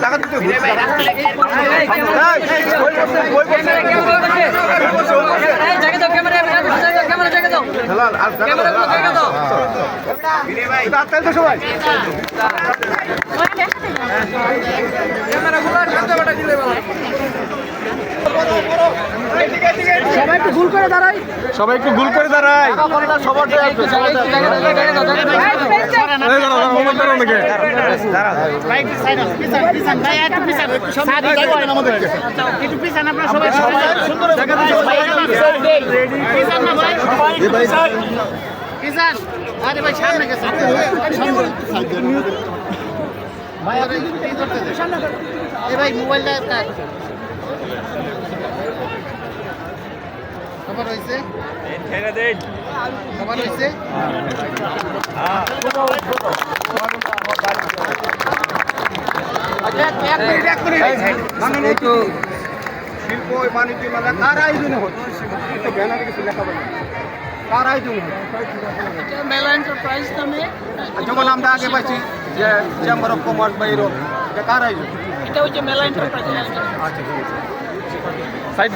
টাকা দিতে সবাই একটু ভুল করে দাঁড়াই। সবাই একটু ভুল করে দাঁড়াও, নাকি? আরে ভাই সামনে গেছে ভাই আপনি এই ধরতে। এ ভাই মোবাইলটা কাট খবর হয়েছে খবর হয়েছে শিল্প বাণিজ্য মেলা কার আয়োজনে হচ্ছে। তো ব্যানারে কিছু লেখা বলে। কার আয়োজন হচ্ছে। মেলা এন্টারপ্রাইজ নামে। যখন আমরা আগে পাইছি যে চেম্বার অফ কমার্স বা এরকম এটা কার আয়োজন এটা হচ্ছে মেলা এন্টারপ্রাইজ সাইড